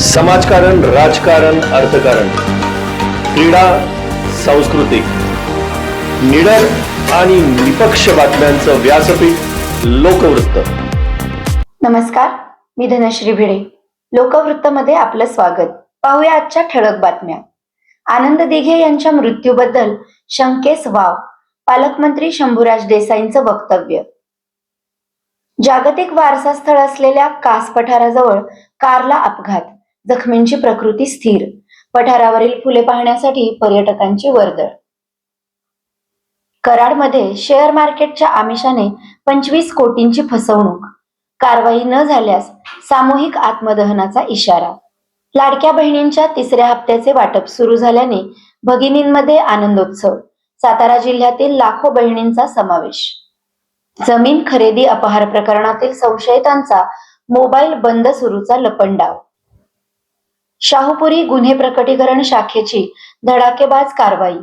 समाजकारण राजकारण अर्थकारण. क्रीडा सांस्कृतिक निडर आणि निपक्ष बातम्यांचं व्यासपीठ लोकवृत्त. नमस्कार मी धनश्री भिडे. लोकवृत्तमध्ये आपलं स्वागत. पाहूया आजच्या ठळक बातम्या. आनंद दिघे यांच्या मृत्यूबद्दल शंकेस वाव पालकमंत्री शंभूराज देसाईंचं वक्तव्य. जागतिक वारसा स्थळ असलेल्या कास पठाराजवळ कारला अपघात. जखमींची प्रकृती स्थिर पठारावरील फुले पाहण्यासाठी पर्यटकांची वर्दळ. कराडमध्ये शेअर मार्केटच्या आमिषाने पंचवीस कोटींची फसवणूक. कारवाई न झाल्यास सामूहिक आत्मदहनाचा इशारा. लाडक्या बहिणींच्या तिसऱ्या हप्त्याचे वाटप सुरू झाल्याने भगिनींमध्ये आनंदोत्सव. सातारा जिल्ह्यातील लाखो बहिणींचा समावेश. जमीन खरेदी अपहार प्रकरणातील संशयितांचा मोबाईल बंद सुरूचा लपंडाव. शाहूपुरी गुन्हे प्रकटीकरण शाखेची धडाकेबाज कारवाई.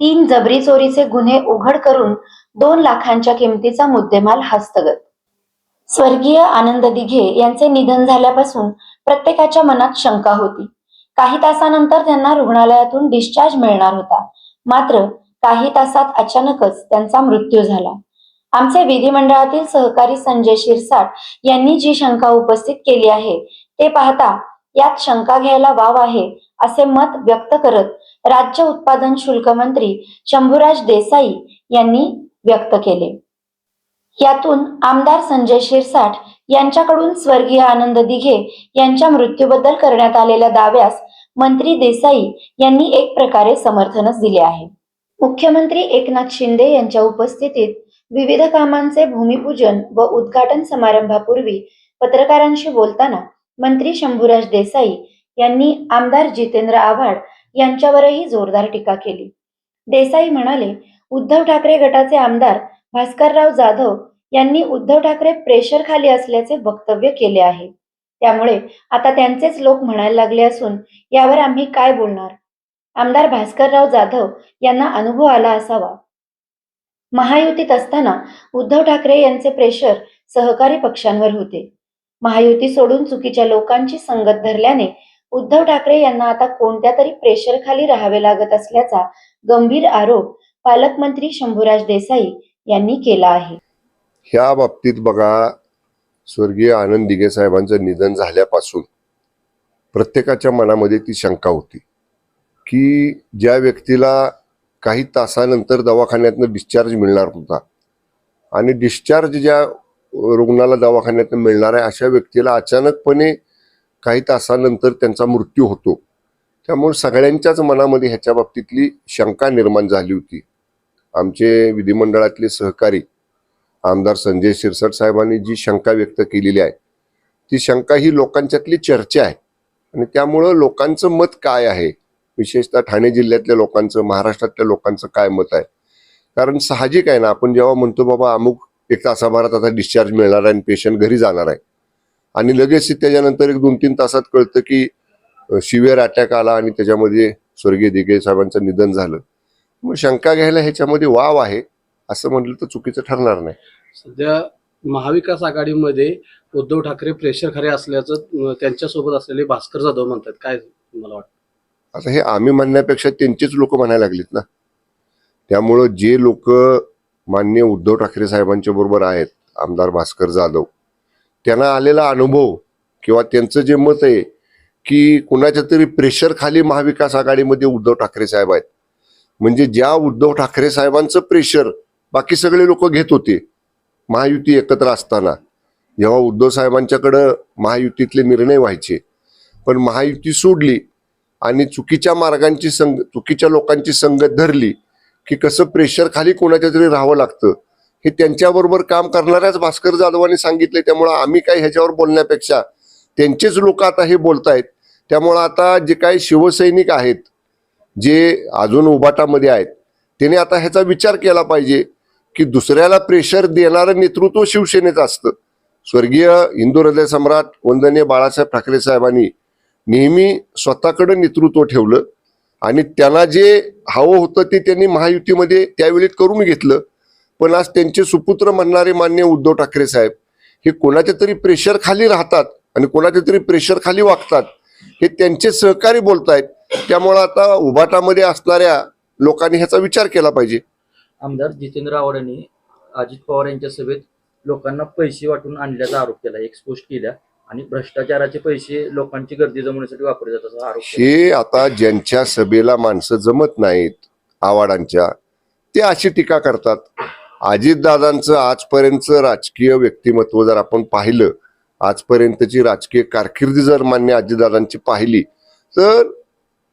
तीन जबरी चोरीचे गुन्हे उघड करून दोन लाखांच्या किमतीचा मुद्देमाल हस्तगत. स्वर्गीय आनंद दिघे यांचे निधन झाल्यापासून प्रत्येकाच्या मनात शंका होती. काही तासानंतर त्यांना रुग्णालयातून डिस्चार्ज मिळणार होता. मात्र काही तासात अचानकच त्यांचा मृत्यू झाला. आमचे विधिमंडळातील सहकारी संजय शिरसाट यांनी जी शंका उपस्थित केली आहे ते पाहता यात शंका घ्यायला वाव आहे असे मत व्यक्त करत राज्य उत्पादन शुल्क मंत्री शंभूराज देसाई यांनी व्यक्त केले. यातून आमदार संजय शिरसाठ यांच्याकडून स्वर्गीय आनंद दिघे यांच्या मृत्यूबद्दल करण्यात आलेल्या दाव्यास मंत्री देसाई यांनी एक प्रकारे समर्थनच दिले आहे. मुख्यमंत्री एकनाथ शिंदे यांच्या उपस्थितीत विविध कामांचे भूमिपूजन व उद्घाटन समारंभापूर्वी पत्रकारांशी बोलताना मंत्री शंभूराज देसाई यांनी आमदार जितेंद्र आव्हाड यांच्यावरही जोरदार टीका केली. देसाई म्हणाले उद्धव ठाकरे गटाचे आमदार भास्करराव जाधव यांनी उद्धव ठाकरे प्रेशर खाली असल्याचे वक्तव्य केले आहे. त्यामुळे आता त्यांचेच लोक म्हणायला लागले असून यावर आम्ही काय बोलणार? आमदार भास्करराव जाधव यांना अनुभव आला असावा. महायुतीत असताना उद्धव ठाकरे यांचे प्रेशर सहकारी पक्षांवर होते. महायुती सोडून चुकीच्या लोकांची संगत धरल्याने उद्धव ठाकरे यांना आता कोणत्या तरी प्रेशर खाली राहावे लागत असल्याचा गंभीर आरोप पालकमंत्री शंभूराज देसाई यांनी केला आहे. ह्या बाबतीत बघा स्वर्गीय आनंद दिघे साहेबांचं निधन झाल्यापासून प्रत्येकाच्या मनामध्ये ती शंका होती की ज्या व्यक्तीला काही तासानंतर दवाखान्यातनं डिस्चार्ज मिळणार होता आणि डिस्चार्ज ज्या रुग्णाला दवाखान्यात मिळणार आहे अशा व्यक्तीला अचानकपणे काही तासानंतर त्यांचा मृत्यू होतो. त्यामुळे सगळ्यांच्याच मनामध्ये ह्याच्या बाबतीतली शंका निर्माण झाली होती. आमचे विधिमंडळातले सहकारी आमदार संजय शिरसाट साहेबांनी जी शंका व्यक्त केलेली आहे ती शंका ही लोकांच्यातली चर्चा आहे. आणि त्यामुळं लोकांचं मत काय आहे? विशेषतः ठाणे जिल्ह्यातल्या लोकांचं महाराष्ट्रातल्या लोकांचं काय मत आहे? कारण साहजिक आहे ना आपण जेव्हा म्हणतो बाबा अमुक एक तासाभरात आता डिस्चार्ज मिळणार आहे आणि पेशंट घरी जाणार आहे. आणि लगेच त्याच्यानंतर एक दोन तीन तासात कळतं की शिवियर अटॅक आला आणि त्याच्यामध्ये स्वर्गीय दिघे साहेबांचं निधन झालं. मग शंका घ्यायला ह्याच्यामध्ये वाव आहे असं म्हटलं तर चुकीचं ठरणार नाही. सध्या महाविकास आघाडीमध्ये उद्धव ठाकरे प्रेशर खरे असल्याचं त्यांच्यासोबत असलेले भास्कर जाधव म्हणतात. काय मला वाटतं? आता हे आम्ही म्हणण्यापेक्षा त्यांचेच लोक म्हणायला लागलेत ना. त्यामुळं जे लोक मान्य उद्धव ठाकरे साहेबांच्या बरोबर आहेत आमदार भास्कर जाधव. त्यांना आलेला अनुभव किंवा त्यांचं जे मत आहे की कुणाच्या तरी प्रेशर खाली महाविकास आघाडीमध्ये उद्धव ठाकरे साहेब आहेत. म्हणजे ज्या उद्धव ठाकरे साहेबांचं प्रेशर बाकी सगळे लोक घेत होते महायुती एकत्र असताना. जेव्हा उद्धव साहेबांच्याकडं महायुतीतले निर्णय व्हायचे. पण महायुती सोडली आणि चुकीच्या मार्गांची संग चुकीच्या लोकांची संगत धरली. की कसं प्रेशर खाली कोणाच्या तरी राहावं लागतं. हे त्यांच्याबरोबर काम करणाऱ्याच भास्कर जाधवांनी सांगितले त्यामुळं आम्ही काही ह्याच्यावर बोलण्यापेक्षा त्यांचेच लोक आता हे बोलतायत. त्यामुळं आता जे काही शिवसैनिक आहेत जे अजून उबाटामध्ये आहेत त्याने आता ह्याचा विचार केला पाहिजे की दुसऱ्याला प्रेशर देणारं नेतृत्व शिवसेनेचं असतं. स्वर्गीय हिंदू हृदय सम्राट वंदनीय बाळासाहेब ठाकरे साहेबांनी नेहमी स्वतःकडे नेतृत्व ठेवलं. आणि त्यांना जे हवं होतं ते त्यांनी महायुतीमध्ये त्यावेळी करून घेतलं. पण आज त्यांचे सुपुत्र म्हणणारे मान्य उद्धव ठाकरे साहेब हे कोणाच्या तरी प्रेशर खाली राहतात आणि कोणाच्या तरी प्रेशर खाली वागतात हे त्यांचे सहकारी बोलतायत. त्यामुळं आता उभाटामध्ये असणाऱ्या लोकांनी ह्याचा विचार केला पाहिजे. आमदार जितेंद्र आवड यांनी अजित पवार यांच्या सभेत लोकांना पैसे वाटून आणल्याचा आरोप केला एक्सपोज केल्या आणि भ्रष्टाचाराचे पैसे लोकांची गर्दी जमवण्यासाठी वापरले जातात असा आरोप हे आता ज्यांच्या सभेला माणसं जमत नाहीत आवाडांच्या ते अशी टीका करतात. अजितदादांचं आजपर्यंतचं राजकीय व्यक्तिमत्व जर आपण पाहिलं आजपर्यंतची राजकीय कारकिर्दी जर मान्य अजितदादांची पाहिली तर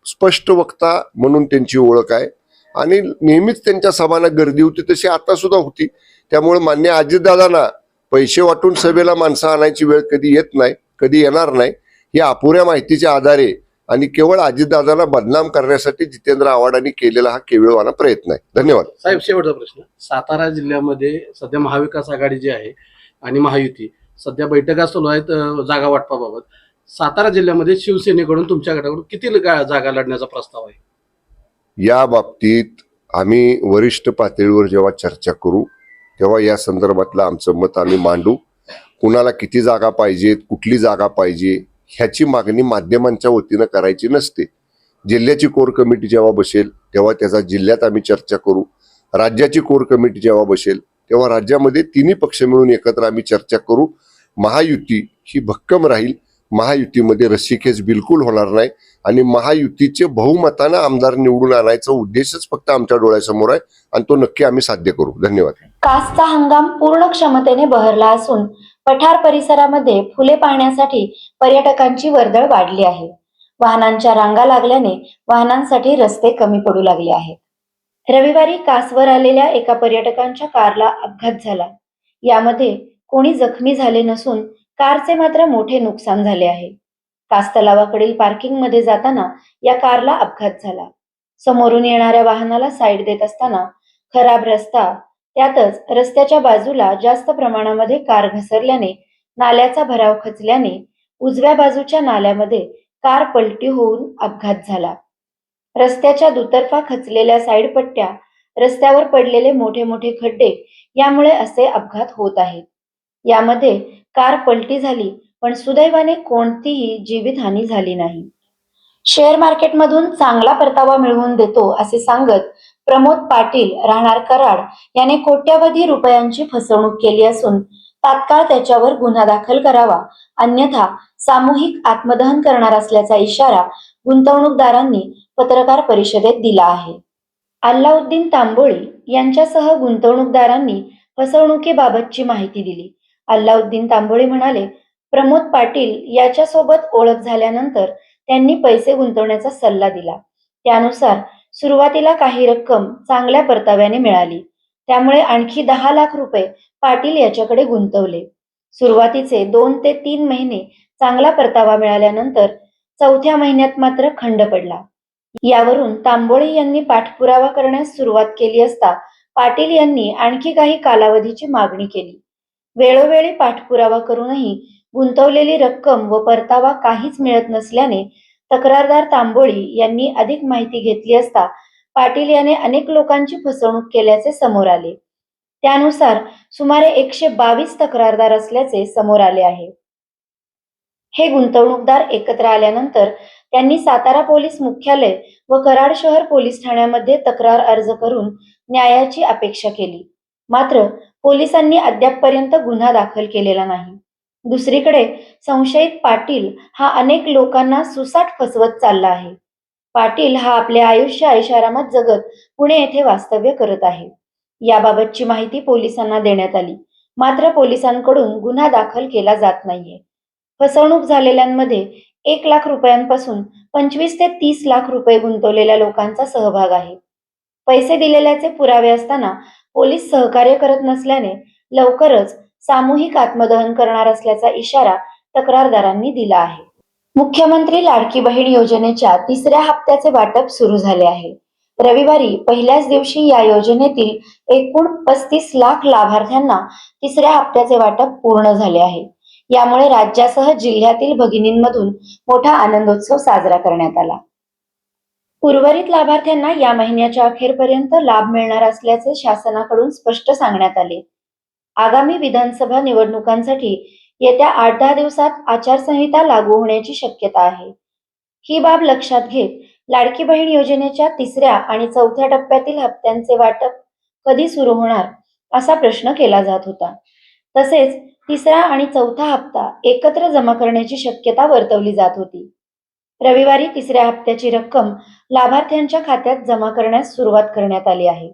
स्पष्ट वक्ता म्हणून त्यांची ओळख आहे. आणि नेहमीच त्यांच्या सभांना गर्दी होती तशी आता सुद्धा होती. त्यामुळे मान्य अजितदादांना पैसे वाटून सभेला माणसं आणायची वेळ कधी येत नाही कधी येणार नाही या अपुऱ्या माहितीच्या आधारे आणि केवळ अजितदादांना बदनाम करण्यासाठी जितेंद्र आव्हाडांनी केलेला हा केविळवाना प्रयत्न आहे. धन्यवाद. साहेब शेवटचा प्रश्न. सातारा जिल्ह्यामध्ये सध्या महाविकास आघाडी जी आहे आणि महायुती सध्या बैठका चालू आहेत जागा वाटपाबाबत. सातारा जिल्ह्यामध्ये शिवसेनेकडून तुमच्या गटाकडून किती जागा लढण्याचा प्रस्ताव आहे? या बाबतीत आम्ही वरिष्ठ पातळीवर जेव्हा चर्चा करू तेव्हा या संदर्भातलं आमचं मत आम्ही मांडू. कुणाला किती जागा पाहिजेत कुठली जागा पाहिजे ह्याची मागणी माध्यमांच्या वतीनं करायची नसते. जिल्ह्याची कोर कमिटी जेव्हा बसेल तेव्हा त्याचा जिल्ह्यात आम्ही चर्चा करू. राज्याची कोर कमिटी जेव्हा बसेल तेव्हा राज्यामध्ये तिन्ही पक्ष मिळून एकत्र आम्ही चर्चा करू. महायुती ही भक्कम राहील. महायुतीमध्ये रस्सीखेच बिलकुल होणार नाही आणि महायुतीचे बहुमतानं आमदार निवडून आणायचा उद्देशच फक्त आमच्या डोळ्यासमोर आहे आणि तो नक्की आम्ही साध्य करू. धन्यवाद. कासचा हंगाम पूर्ण क्षमतेने बहरला असून पठार परिसरामध्ये फुले पाहण्यासाठी पर्यटकांची वर्दळ वाढली आहे. वाहनांच्या रांगा लागल्याने वाहनांसाठी रस्ते कमी पडू लागले आहेत. रविवारी कासवर आलेल्या एका पर्यटकांच्या कारला अपघात झाला. यामध्ये कोणी जखमी झाले नसून कारचे मात्र मोठे नुकसान झाले आहे. कास तलावाकडील पार्किंगमध्ये जाताना या कारला अपघात झाला. समोरून येणाऱ्या वाहनाला साईड देत असताना खराब रस्ता त्यातच रस्त्याच्या बाजूला जास्त प्रमाणामध्ये कार घसरल्याने नाल्याचा भराव खचल्याने उजव्या बाजूच्या नाल्यामध्ये कार पलटी होऊन अपघात झाला. रस्त्याच्या दुतर्फा खचलेल्या साईड पट्ट्या रस्त्यावर पडलेले मोठे मोठे खड्डे यामुळे असे अपघात होत आहेत. यामध्ये कार पलटी झाली पण सुदैवाने कोणतीही जीवितहानी झाली नाही. शेअर मार्केटमधून चांगला परतावा मिळवून देतो असे सांगत प्रमोद पाटील राहणार कराड याने कोट्यावधी रुपयांची फसवणूक केली असून तात्काळ त्याच्यावर गुन्हा दाखल करावा अन्यथा सामूहिक आत्मदहन करणार असल्याचा इशारा गुंतवणूकदारांनी पत्रकार परिषदेत दिला आहे. अल्लाउद्दीन तांबोळी यांच्यासह गुंतवणूकदारांनी फसवणुकीबाबतची माहिती दिली. अल्लाउद्दीन तांबोळे म्हणाले प्रमोद पाटील याच्यासोबत ओळख झाल्यानंतर त्यांनी पैसे गुंतवण्याचा सल्ला दिला. त्यानुसार सुरुवातीला काही रक्कम चांगल्या परताव्याने मिळाली. त्यामुळे आणखी दहा लाख रुपये पाटील याच्याकडे गुंतवले. सुरुवातीचे दोन ते तीन महिने चांगला परतावा मिळाल्यानंतर चौथ्या महिन्यात मात्र खंड पडला. यावरून तांबोळी यांनी पाठपुरावा करण्यास सुरुवात केली असता पाटील यांनी आणखी काही कालावधीची मागणी केली. वेळोवेळी पाठपुरावा करूनही गुंतवलेली रक्कम व परतावा काहीच मिळत नसल्याने तक्रारदार तांबोळी यांनी अधिक माहिती घेतली असता पाटील याने अनेक लोकांची फसवणूक केल्याचे समोर आले. त्यानुसार सुमारे एकशे बावीस तक्रारदार असल्याचे समोर आले आहे. हे गुंतवणूकदार एकत्र आल्यानंतर त्यांनी सातारा पोलीस मुख्यालय व कराड शहर पोलीस ठाण्यामध्ये तक्रार अर्ज करून न्यायाची अपेक्षा केली. मात्र पोलिसांनी अद्यापपर्यंत गुन्हा दाखल केलेला नाही. दुसरीकडे संशयित पाटील हा अनेक लोकांना सुसाट फसवत चालला आहे. पाटील हा आपले आयुष्य ऐशारामात जगत पुणे येथे वास्तव्य करत आहे. याबाबतची माहिती पोलिसांना देण्यात आली. मात्र पोलिसांकडून गुन्हा दाखल केला जात नाहीये. फसवणूक झालेल्यांमध्ये एक लाख रुपयांपासून पंचवीस ते तीस लाख रुपये गुंतवलेल्या लोकांचा सहभाग आहे. पैसे दिलेल्याचे पुरावे असताना पोलीस सहकार्य करत नसल्याने लवकरच सामूहिक आत्मदहन करणार असल्याचा इशारा तक्रारदारांनी दिला आहे. मुख्यमंत्री लाडकी बहीण योजनेच्या तिसऱ्या हप्त्याचे वाटप सुरू झाले आहे. रविवारी पहिल्याच दिवशी या योजनेतील एकूण पस्तीस लाख लाभार्थ्यांना तिसऱ्या हप्त्याचे वाटप पूर्ण झाले आहे. यामुळे राज्यासह जिल्ह्यातील भगिनींमधून मोठा आनंदोत्सव साजरा करण्यात आला. उर्वरित लाभार्थ्यांना या महिन्याच्या अखेरपर्यंत लाभ मिळणार असल्याचे शासनाकडून स्पष्ट सांगण्यात आले. आगामी विधानसभा निवडणुकांसाठी येत्या आठ दहा दिवसात आचारसंहिता लागू होण्याची शक्यता आहे. ही बाब लक्षात घेत लाडकी बहीण योजनेच्या तिसऱ्या आणि चौथ्या टप्प्यातील हप्त्यांचे वाटप कधी सुरू होणार असा प्रश्न केला जात होता. तसेच तिसरा आणि चौथा हप्ता एकत्र जमा करण्याची शक्यता वर्तवली जात होती. रविवारी तिसऱ्या हप्त्याची रक्कम लाभार्थ्यांच्या खात्यात जमा करण्यास सुरुवात करण्यात आली आहे.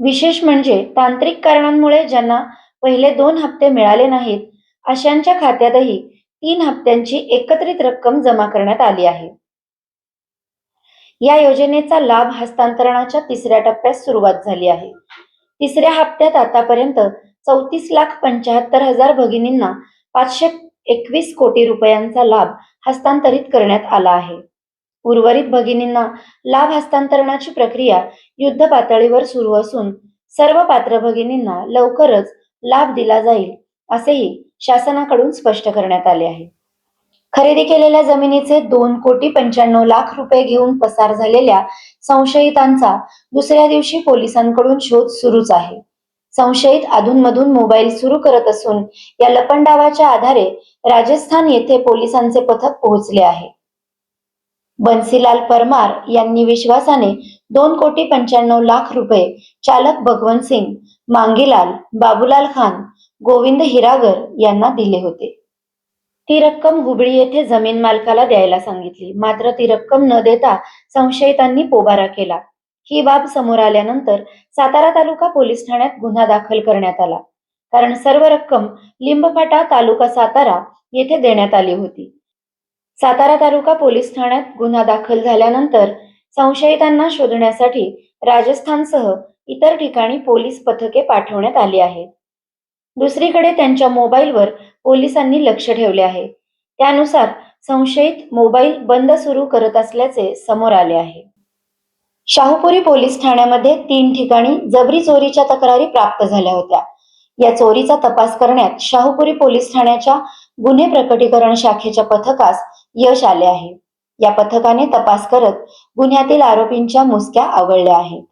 विशेष म्हणजे तांत्रिक कारणांमुळे ज्यांना पहिले दोन हप्ते मिळाले नाहीत अशांच्या खात्यातही तीन हप्त्यांची एकत्रित रक्कम जमा करण्यात आली आहे. या योजनेचा लाभ हस्तांतरणाच्या तिसऱ्या टप्प्यात सुरुवात झाली आहे. तिसऱ्या हप्त्यात आतापर्यंत चौतीस लाख पंच्याहत्तर हजार भगिनींना पाचशे एकवीस कोटी रुपयांचा लाभ हस्तांतरित करण्यात आला आहे. उर्वरित भगिनींना लाभ हस्तांतरणाची प्रक्रिया युद्ध पातळीवर सुरू असून सर्व पात्र भगिनींना लवकरच लाभ दिला जाईल असेही शासनाकडून स्पष्ट करण्यात आले आहे. खरेदी केलेल्या जमिनीचे दोन कोटी पंच्याण्णव लाख रुपये घेऊन पसार झालेल्या संशयितांचा दुसऱ्या दिवशी पोलिसांकडून शोध सुरूच आहे. संशयित अधूनमधून मोबाईल सुरू करत असून या लपंडावाच्या आधारे राजस्थान येथे पोलिसांचे पथक पोहोचले आहे. बन्सीलाल परमार यांनी विश्वासाने दोन कोटी पंच्याण्णव लाख रुपये चालक भगवंत सिंग मांगीलाल बाबूलाल खान गोविंद हिरागर यांना दिले होते. ती रक्कम हुबळी येथे जमीन मालकाला द्यायला सांगितली. मात्र ती रक्कम न देता संशयितांनी पोबारा केला. ही बाब समोर आल्यानंतर सातारा तालुका पोलीस ठाण्यात गुन्हा दाखल करण्यात आला. कारण सर्व रक्कम लिंबफाटा तालुका सातारा येथे देण्यात आली होती. सातारा तालुका पोलीस ठाण्यात गुन्हा दाखल झाल्यानंतर संशयितांना शोधण्यासाठी राजस्थानसह इतर ठिकाणी पोलीस पथके पाठवण्यात आली आहेत. दुसरीकडे त्यांच्या मोबाईलवर पोलिसांनी लक्ष ठेवले आहे. त्यानुसार संशयित मोबाईल बंद सुरू करत असल्याचे समोर आले आहे. शाहूपुरी पोलीस ठाण्यामध्ये तीन ठिकाणी जबरी चोरीच्या तक्रारी प्राप्त झाल्या होत्या. या चोरीचा तपास करण्यात शाहूपुरी पोलीस ठाण्याच्या गुन्हे प्रकटीकरण शाखेच्या पथकास यश आले आहे. या पथकाने तपास करत गुन्ह्यातील आरोपींच्या मुसक्या आवळल्या आहेत.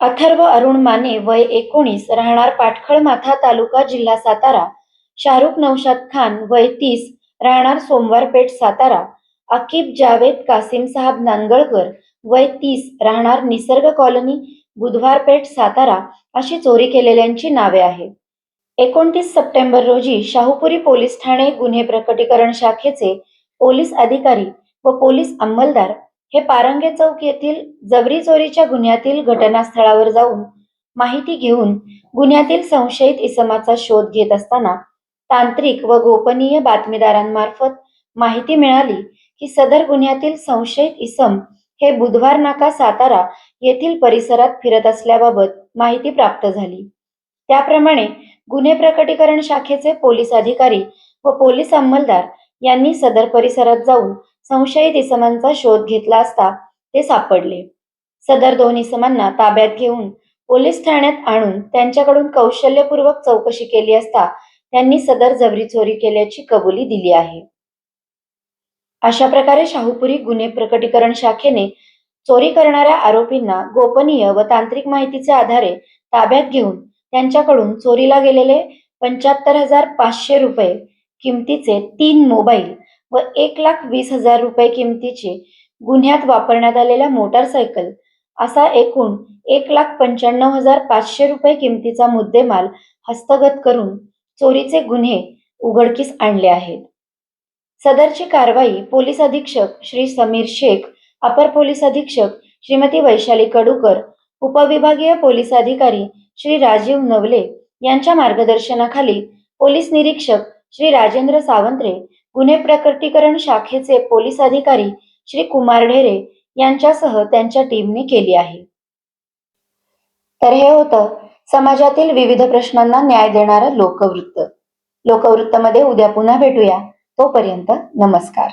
अथर्व अरुण माने वय एकोणीस राहणार पाटखळ माथा तालुका जिल्हा सातारा शाहरुख नौशाद खान वय तीस राहणार सोमवारपेठ सातारा अकीब जावेद कासिम साहब नांदगळकर वय तीस राहणार निसर्ग कॉलनी बुधवारपेठ सातारा अशी चोरी केलेल्यांची नावे आहेत. एकोणतीस सप्टेंबर रोजी शाहूपुरी पोलीस ठाणे गुन्हे प्रकटीकरण शाखेचे पोलीस अधिकारी व पोलीस अंमलदार हे पारंगे चौक येथील जबरी चोरीच्या गुन्ह्यातील घटनास्थळावर जाऊन माहिती घेऊन गुन्ह्यातील संशयित इसमाचा शोध घेत असताना तांत्रिक व गोपनीय बातमीदारांमार्फत माहिती मिळाली की सदर गुन्ह्यातील संशयित इसम हे बुधवार नाका सातारा येथील परिसरात फिरत असल्याबाबत माहिती प्राप्त झाली. त्याप्रमाणे गुन्हे प्रकटीकरण शाखेचे पोलीस अधिकारी व पोलीस अंमलदार यांनी सदर परिसरात जाऊन संशयित इसमांचा शोध घेतला असता ते सापडले. सदर दोन इसमांना ताब्यात घेऊन पोलीस ठाण्यात आणून त्यांच्याकडून कौशल्यपूर्वक चौकशी केली असता त्यांनी सदर जबरी चोरी केल्याची कबुली दिली आहे. अशा प्रकारे शाहूपुरी गुन्हे प्रकटीकरण शाखेने चोरी करणाऱ्या आरोपींना गोपनीय व तांत्रिक माहितीच्या आधारे ताब्यात घेऊन त्यांच्याकडून चोरीला गेलेले पंच्याहत्तर हजार पाचशे रुपये किमतीचे तीन मोबाईल व एक लाख वीस हजार रुपये किमतीचे गुन्ह्यात वापरण्यात आलेल्या मोटारसायकल असा एकूण एक लाख पंच्याण्णव हजार पाचशे रुपये किमतीचा मुद्देमाल हस्तगत करून चोरीचे गुन्हे उघडकीस आणले आहेत. सदरची कारवाई पोलीस अधीक्षक श्री समीर शेख अपर पोलीस अधीक्षक श्रीमती वैशाली कडूकर उपविभागीय पोलीस अधिकारी श्री राजीव नवले यांच्या मार्गदर्शनाखाली पोलीस निरीक्षक श्री राजेंद्र सावंत्रे गुन्हे प्रकटीकरण शाखेचे पोलीस अधिकारी श्री कुमार ढेरे यांच्यासह त्यांच्या टीमने केली आहे. तर हे होतं समाजातील विविध प्रश्नांना न्याय देणारं लोकवृत्त. लोकवृत्तमध्ये उद्या पुन्हा भेटूया. तोपर्यंत नमस्कार.